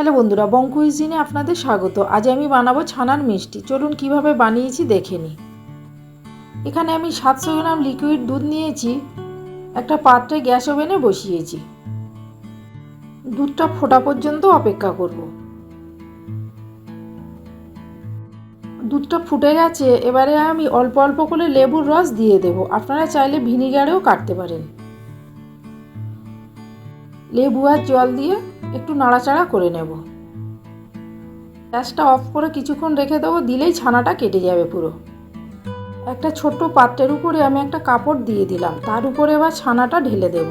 Hello বন্ধুরা বঙ্কুইজিনে আপনাদের স্বাগত। আজ আমি বানাবো ছানার মিষ্টি। চলুন কীভাবে বানিয়েছি দেখে নিই। এখানে আমি সাতশো গ্রাম লিকুইড দুধ নিয়েছি, একটা পাত্রে গ্যাস ওভেনে বসিয়েছি। দুধটা ফোটা পর্যন্ত অপেক্ষা করব। দুধটা ফুটে গেছে, এবারে আমি অল্প অল্প করে লেবুর রস দিয়ে দেব। আপনারা চাইলে ভিনিগারেও কাটতে পারেন। লেবু আর জল দিয়ে একটু নাড়াচাড়া করে নেব। গ্যাসটা অফ করে কিছুক্ষণ রেখে দেবো, দিলেই ছানাটা কেটে যাবে পুরো। একটা ছোট্ট পাত্রের উপরে আমি একটা কাপড় দিয়ে দিলাম, তার উপরে এবার ছানাটা ঢেলে দেব।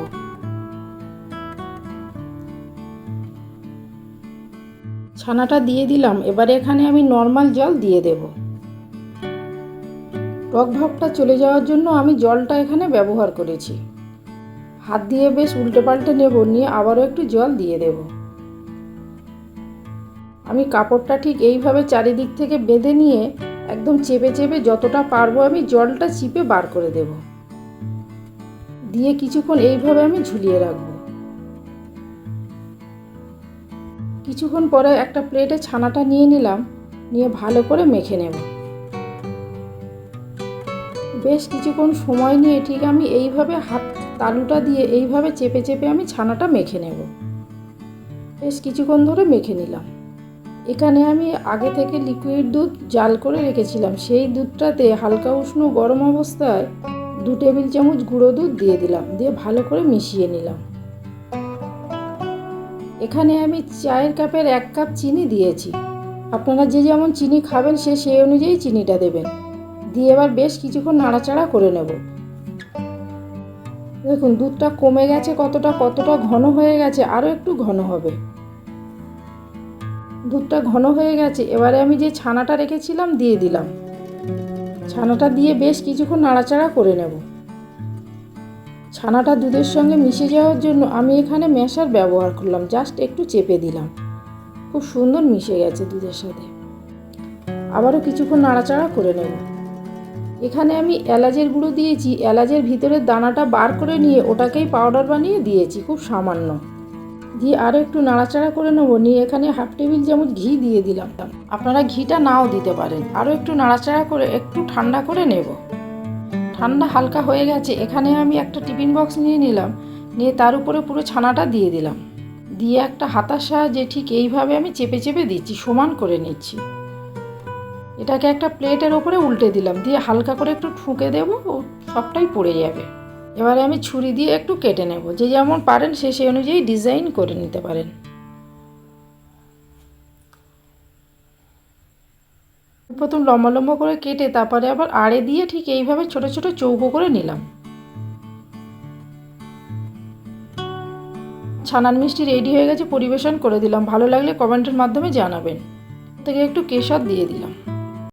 ছানাটা দিয়ে দিলাম, এবারে এখানে আমি নর্মাল জল দিয়ে দেব। টক ভাবটা চলে যাওয়ার জন্য আমি জলটা এখানে ব্যবহার করেছি। হাত দিয়ে বেশ উল্টে পাল্টে নেব, নিয়ে আবারও একটু জল দিয়ে দেব। আমি কাপড়টা ঠিক এইভাবে চারিদিক থেকে বেঁধে নিয়ে একদম চেপে চেপে যতটা পারব আমি জলটা চিপে বার করে দেব। দিয়ে কিছুক্ষণ এইভাবে আমি ঝুলিয়ে রাখব। কিছুক্ষণ পরে একটা প্লেটে ছানাটা নিয়ে নিলাম, নিয়ে ভালো করে মেখে নেব। বেশ কিছুক্ষণ সময় নিয়ে ঠিক আমি এইভাবে হাত তালুটা দিয়ে এইভাবে চেপে চেপে আমি ছানাটা মেখে নেব। বেশ কিছুক্ষণ ধরে মেখে নিলাম। এখানে আমি আগে থেকে লিকুইড দুধ জাল করে রেখেছিলাম। সেই দুধটাতে হালকা উষ্ণ গরম অবস্থায় দু টেবিল চামচ গুঁড়ো দুধ দিয়ে দিলাম। দিয়ে ভালো করে মিশিয়ে নিলাম। এখানে আমি চায়ের কাপের এক কাপ চিনি দিয়েছি। আপনারা যে যেমন চিনি খাবেন সে সেই অনুযায়ী চিনিটা দেবেন। দিয়ে এবার বেশ কিছুক্ষণ নাড়াচাড়া করে নেব। দেখুন, দুধটা কমে গেছে কতটা কতটা ঘন হয়ে গেছে আরও একটু ঘন হবে। দুধটা ঘন হয়ে গেছে, এবারে আমি যে ছানাটা রেখেছিলাম দিয়ে দিলাম। ছানাটা দিয়ে বেশ কিছুক্ষণ নাড়াচাড়া করে নেব। ছানাটা দুধের সঙ্গে মিশে যাওয়ার জন্য আমি এখানে মেশার ব্যবহার করলাম, জাস্ট একটু চেপে দিলাম। খুব সুন্দর মিশে গেছে দুধের সাথে। আবারও কিছুক্ষণ নাড়াচাড়া করে নেব। এখানে আমি এলাচের গুঁড়ো দিয়েছি, এলাচের ভিতরের দানাটা বার করে নিয়ে ওটাকেই পাউডার বানিয়ে দিয়েছি, খুব সামান্য। দিয়ে আরও একটু নাড়াচাড়া করে নেব, নিয়ে এখানে হাফ টেবিল চামচ ঘি দিয়ে দিলাম। আপনারা ঘিটা নাও দিতে পারেন। আরও একটু নাড়াচাড়া করে, একটু ঠান্ডা করে নেব। ঠান্ডা হালকা হয়ে গেছে, এখানে আমি একটা টিফিন বক্স নিয়ে নিলাম, নিয়ে তার উপরে পুরো ছানাটা দিয়ে দিলাম। দিয়ে একটা হাতার সাহায্যে ঠিক এইভাবে আমি চেপে চেপে দিচ্ছি, সমান করে নিচ্ছি। এটাকে একটা প্লেটের ওপরে উল্টে দিলাম, দিয়ে হালকা করে একটু ঠুকে দেবো, ও সবটাই পড়ে যাবে। এবারে আমি ছুরি দিয়ে একটু কেটে নেব, যে যেমন পারেন সে সেই অনুযায়ী ডিজাইন করে নিতে পারেন। প্রথম লম্বা লম্বা করে কেটে তারপরে আবার আড়ে দিয়ে ঠিক এইভাবে ছোট ছোট চৌকো করে নিলাম। ছানার মিষ্টি রেডি হয়ে গেছে, পরিবেশন করে দিলাম। ভালো লাগলে কমেন্টের মাধ্যমে জানাবেন। থেকে একটু কেশর দিয়ে দিলাম।